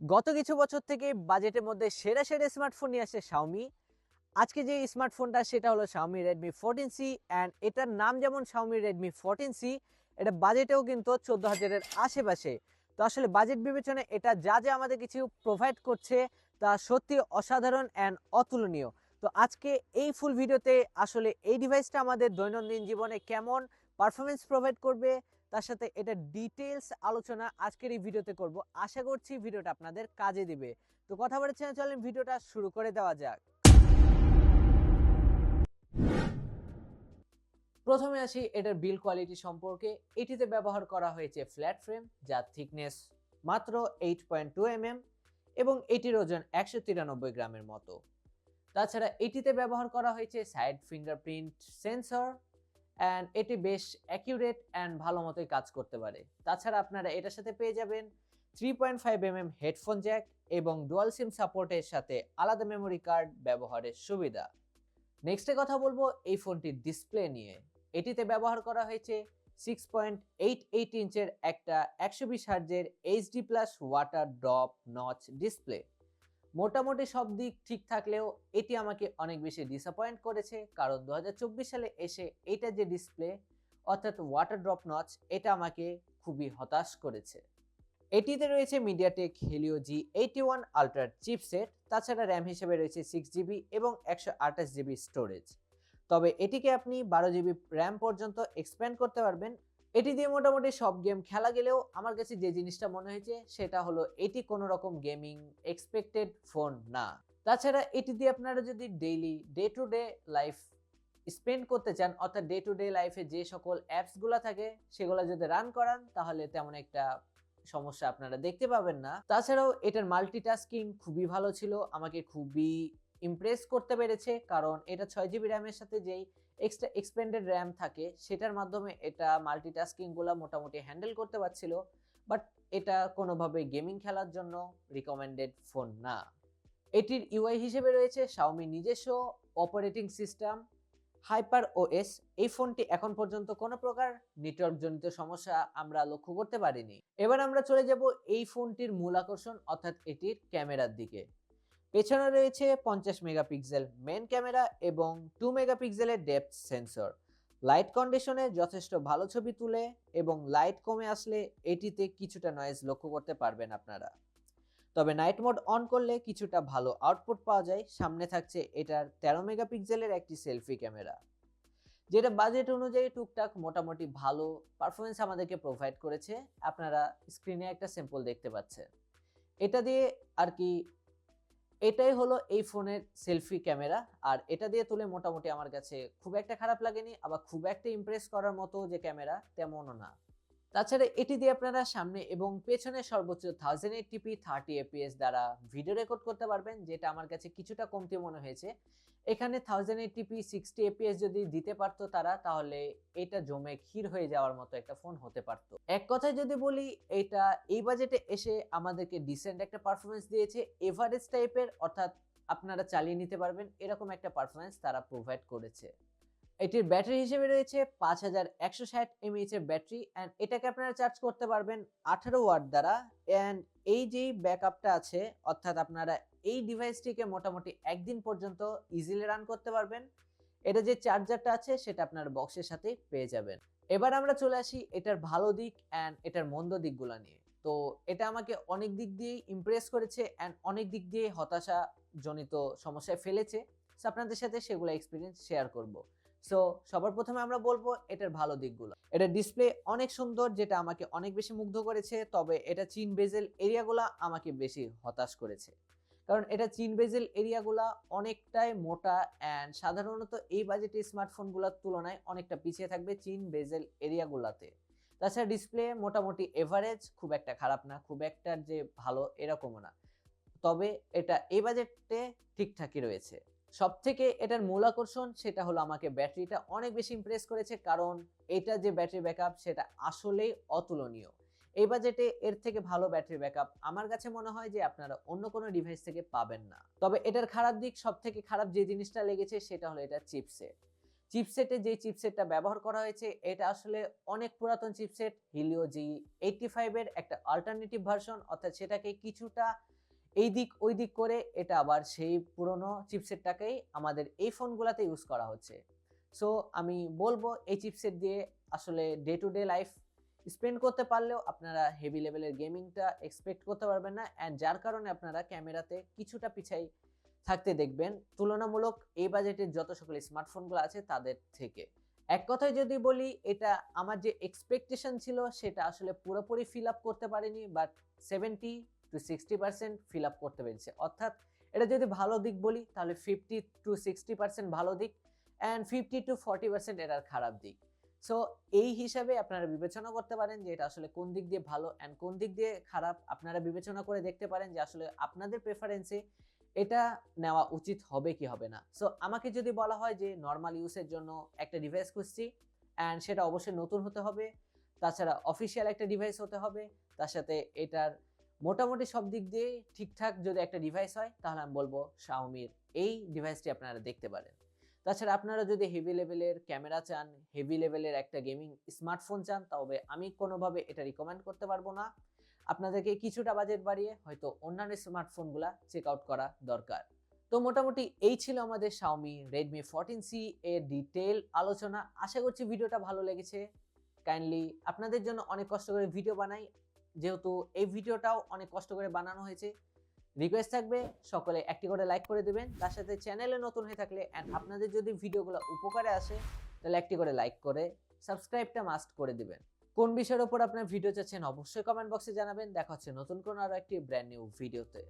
গত কিছু বছর থেকে বাজেটের মধ্যে সেরা সেরা স্মার্টফোন নিয়ে আসছে শাওমি আজকে যে স্মার্টফোনটা সেটা হলো Xiaomi Redmi fourteen C and এটার নাম যেমন শাওমি রেডমি ফোরটিন সি এটা বাজেটেও কিন্তু চোদ্দ হাজারের আশেপাশে। তো আসলে বাজেট বিবেচনায় এটা যা যা আমাদের কিছু প্রোভাইড করছে, তা সত্যি অসাধারণ অ্যান্ড অতুলনীয়। তো আজকে এই ফুল ভিডিওতে আসলে এই ডিভাইসটা আমাদের দৈনন্দিন জীবনে কেমন পারফরমেন্স প্রোভাইড করবে, তার সাথে এটা ডিটেলস আলোচনা আজকের এই ভিডিওতে করব। আশা করছি ভিডিওটা আপনাদের কাজে দিবে। তো কথা বলেছে চলেন ভিডিওটা শুরু করে দেওয়া যাক। প্রথমে আসি এটার বিল কোয়ালিটি সম্পর্কে। এটিতে ব্যবহার করা হয়েছে ফ্ল্যাট ফ্রেম যার থিকনেস মাত্র এইট পয়েন্ট টু এম এবং এটির ওজন একশো তিরানব্বই গ্রামের মতো। তাছাড়া এটিতে ব্যবহার করা হয়েছে সাইড ফিঙ্গারপ্রিন্ট সেন্সর অ্যান্ড এটি বেশ অ্যাকিউরেট অ্যান্ড ভালো মতোই কাজ করতে পারে। তাছাড়া আপনারা এটার সাথে পেয়ে যাবেন three point five M M headphone jack এবং ডুয়াল সিম সাপোর্টের সাথে আলাদা মেমোরি কার্ড ব্যবহারের সুবিধা। নেক্সটে কথা বলব এই ফোনটির ডিসপ্লে নিয়ে। এটিতে ব্যবহার করা হয়েছে সিক্স পয়েন্ট এইট এইট ইঞ্চের একটা একশো বিশ হার্জের HD plus water drop notch display মোটামুটি সব দিক ঠিক থাকলেও এটি আমাকে অনেক বেশি ডিসঅ্যাপয়েন্ট করেছে, কারণ দু হাজার চব্বিশ সালে এসে এটা যে ডিসপ্লে অর্থাৎ ওয়াটার ড্রপ নচ এটা আমাকে খুবই হতাশ করেছে। এটিতে রয়েছে MediaTek Helio G eighty one আলট্রার chipset তাছাড়া র্যাম হিসেবে রয়েছে সিক্স জিবি এবং একশো আঠাশ জিবি স্টোরেজ তবে এটিকে আপনি বারো জিবি র্যাম পর্যন্ত এক্সপ্যান্ড করতে পারবেন এটি দিয়ে মোটামুটি সব গেম খেলা গেলেও আমার কাছে যে জিনিসটা মনে হয়েছে, সেটা হলো এটি কোনো রকম গেমিং এক্সপেক্টেড ফোন না। তাছাড়া এটি দিয়ে আপনারা যদি daily day to day life spend করতে চান, অর্থাৎ ডে টু ডে লাইফে যে সকল অ্যাপসগুলো থাকে, সেগুলো যদি রান করান, তাহলে তেমন একটা সমস্যা আপনারা দেখতে পাবেন না। তাছাড়াও এটার মাল্টিটাস্কিং খুবই ভালো ছিল, আমাকে খুবই ইমপ্রেস করতে পেরেছে, কারণ এটা ছয় জিবি র্যামের সাথে যেই এক্সট্রা এক্সপেন্ডেড র্যাম থাকে, সেটার মাধ্যমে এটা মাল্টিটাস্কিংগুলো মোটামুটি হ্যান্ডেল করতে পারছিল বাট এটা কোনোভাবে গেমিং খেলার জন্য রিকমেন্ডেড ফোন না। এটির ইউআই হিসেবে রয়েছে শাওমি নিজস্ব অপারেটিং সিস্টেম হাইপার ওএস এই ফোনটি এখন পর্যন্ত কোনো প্রকার নেটওয়ার্কজনিত সমস্যা আমরা লক্ষ্য করতে পারিনি। এবার আমরা চলে যাব এই ফোনটির মূল আকর্ষণ, অর্থাৎ এটির ক্যামেরার দিকে। পেছনে রয়েছে পঞ্চাশ মেগাপিক্সেল মেন ক্যামেরা এবং টু মেগাপিক্সেলের ডেপথ সেন্সর লাইট কন্ডিশনে যথেষ্ট ভালো ছবি তুলে এবং লাইট কমে আসলে এটিতে কিছুটা নয়েজ লক্ষ্য করতে পারবেন আপনারা। তবে নাইট মোড অন করলে কিছুটা ভালো আউটপুট পাওয়া যায়। সামনে থাকছে এটার তেরো মেগাপিক্সেলের একটি সেলফি ক্যামেরা যেটা বাজেট অনুযায়ী টুকটাক মোটামুটি ভালো পারফরমেন্স আমাদেরকে প্রোভাইড করেছে। আপনারা স্ক্রিনে একটা স্যাম্পল দেখতে পাচ্ছেন। এটা দিয়ে আর কি এটাই হলো এই ফোনের সেলফি ক্যামেরা। আর এটা দিয়ে তুলে মোটামুটি আমার কাছে খুব একটা খারাপ লাগেনি, আবার খুব একটা ইমপ্রেস করার মতো যে ক্যামেরা তেমনও না। তাছাড়া এটি দিয়ে আপনারা সামনে এবং পেছনে সর্বোচ্চ thousand eighty P thirty FPS দ্বারা ভিডিও রেকর্ড করতে পারবেন, যেটা আমার কাছে কিছুটা কমতি মনে হয়েছে। এখানে থাউজেন্ড এইটিপি সিক্সটি এপিএস যদি দিতে পারতো তারা, তাহলে এটা জমে ক্ষীর হয়ে যাওয়ার মতো একটা ফোন হতে পারতো। এক কথায় যদি বলি, এটা এই বাজেটে এসে আমাদেরকে ডিসেন্ট একটা পারফরমেন্স দিয়েছে। এভারেজ টাইপের অর্থাৎ আপনারা চালিয়ে নিতে পারবেন, এরকম একটা পারফরমেন্স তারা প্রোভাইড করেছে। এটির ব্যাটারি হিসেবে রয়েছে পাঁচ হাজার একশো ষাট এমএইচ এর ব্যাটারি অ্যান্ড এটাকে আপনারা চার্জ করতে পারবেন আঠারো ওয়াট দ্বারা অ্যান্ড এই যেই ব্যাকআপটা আছে, অর্থাৎ আপনারা এই ডিভাইসটিকে মোটামুটি একদিন পর্যন্ত ইজিলি রান করতে পারবেন, এটা যে চার্জারটা আছে সেটা আপনার বক্সের সাথে পেয়ে যাবেন। এবার আমরা চলে আসি এটার ভালো দিক অ্যান্ড এটার মন্দ দিকগুলো নিয়ে। তো এটা আমাকে অনেক দিক দিয়েই ইমপ্রেস করেছে অ্যান্ড অনেক দিক দিয়ে হতাশা জনিত সমস্যায় ফেলেছে। আপনাদের সাথে সেগুলো এক্সপিরিয়েন্স শেয়ার করব। সো সবার প্রথমে আমরা বলব এটার ভালো দিকগুলো। এটা ডিসপ্লে অনেক সুন্দর, যেটা আমাকে অনেক বেশি মুগ্ধ করেছে, তবে এটা চিন বেজেল এরিয়াগুলো আমাকে বেশি হতাশ করেছে। কারণ এটা চিন বেজেল এরিয়াগুলা অনেকটাই মোটা অ্যান্ড সাধারণত এই বাজেটের স্মার্টফোনগুলোর তুলনায় অনেকটা পিছিয়ে থাকবে চিন বেজেল এরিয়াগুলাতে। তাছাড়া ডিসপ্লে মোটামুটি এভারেজ খুব একটা খারাপ না, খুব একটা যে ভালো এরকমও না। তবে এটা এই বাজেটে ঠিকঠাকই রয়েছে। সব থেকে এটার মূল আকর্ষণ সেটা হলো আমাকে ব্যাটারিটা অনেক বেশি ইমপ্রেস করেছে, কারণ এটা যে ব্যাটারি ব্যাকআপ সেটা আসলেই অতুলনীয়। এই বাজেটে এর থেকে ভালো ব্যাটারি ব্যাকআপ আমার কাছে মনে হয় যে আপনারা অন্য কোনো ডিভাইস থেকে পাবেন না। তবে এটার খারাপ দিক সব থেকে খারাপ যে জিনিসটা লেগেছে সেটা হলো এটার চিপসেট চিপসেটে যে চিপসেটটা ব্যবহার করা হয়েছে, এটা আসলে অনেক পুরাতন চিপসেট হিলিও জি এইটটি ফাইভের একটা অল্টারনেটিভ ভার্সন অর্থাৎ সেটাকে কিছুটা এই দিক, ওই দিক করে এটা আবার সেই পুরনো চিপসেটটাকেই আমাদের এই ফোনগুলোতে ইউজ করা হচ্ছে। সো আমি বলব এই চিপসেট দিয়ে আসলে day to day life spend করতে পারলেও আপনারা হেভি লেভেলের গেমিংটা এক্সপেক্ট করতে পারবেন না অ্যান্ড যার কারণে আপনারা ক্যামেরাতে কিছুটা পিছাই থাকতে দেখবেন তুলনামূলক এই বাজেটের যত সকল স্মার্টফোনগুলো আছে তাদের থেকে। এক কথায় যদি বলি, এটা আমার যে এক্সপেকটেশন ছিল সেটা আসলে পুরোপুরি ফিল আপ করতে পারিনি but seventy to sixty percent fill up করতে পেরেছে। অর্থাৎ এটা যদি ভালো দিক বলি, তাহলে ফিফটি টু সিক্সটি পার্সেন্ট ভালো দিক and fifty to forty percent এটার খারাপ দিক। সো এই হিসাবে আপনারা বিবেচনা করতে পারেন যে এটা আসলে কোন দিক দিয়ে ভালো অ্যান্ড কোন দিক দিয়ে খারাপ। আপনারা বিবেচনা করে দেখতে পারেন যে আসলে আপনাদের প্রেফারেন্সে এটা নেওয়া উচিত হবে কি হবে না। সো আমাকে যদি বলা হয় যে নর্মাল ইউজের জন্য একটা ডিভাইস খুঁজছি অ্যান্ড সেটা অবশ্যই নতুন হতে হবে, তাছাড়া অফিসিয়াল একটা ডিভাইস হতে হবে, তার সাথে এটার মোটামুটি সব দিক দিয়ে ঠিকঠাক যদি একটা ডিভাইস হয়, তাহলে আমি বলব শাওমির এই ডিভাইসটি আপনারা দেখতে পারেন। তাছাড়া আপনারা যদি হেভি লেভেলের ক্যামেরা চান হেভি লেভেলের একটা গেমিং স্মার্টফোন চান, তবে আমি কোনোভাবে এটা রিকমেন্ড করতে পারব না। আপনাদেরকে কিছুটা বাজেট বাড়িয়ে হয়তো অন্যান্য স্মার্টফোনগুলা চেক আউট করা দরকার। তো মোটামুটি এই ছিল আমাদের শাওমি রেডমি ফোরটিন সি এর ডিটেল আলোচনা। আশা করছি ভিডিওটা ভালো লেগেছে। কাইন্ডলি আপনাদের জন্য অনেক কষ্ট করে ভিডিও বানাই। যেহেতু এই ভিডিওটাও অনেক কষ্ট করে বানানো হয়েছে। রিকোয়েস্ট থাকবে, সকলে একটি করে লাইক করে দেবেন। তার সাথে চ্যানেলে নতুন হয়ে থাকলে অ্যান্ড আপনাদের যদি ভিডিওগুলো উপকারে আসে, তাহলে একটি করে লাইক করে সাবস্ক্রাইবটা মাস্ট করে দিবেন। কোন বিষয়ের ওপর আপনার ভিডিও চাচ্ছেন, অবশ্যই কমেন্ট বক্সে জানাবেন। দেখা হচ্ছে নতুন কোনো আরও একটি ব্র্যান্ড নিউ ভিডিওতে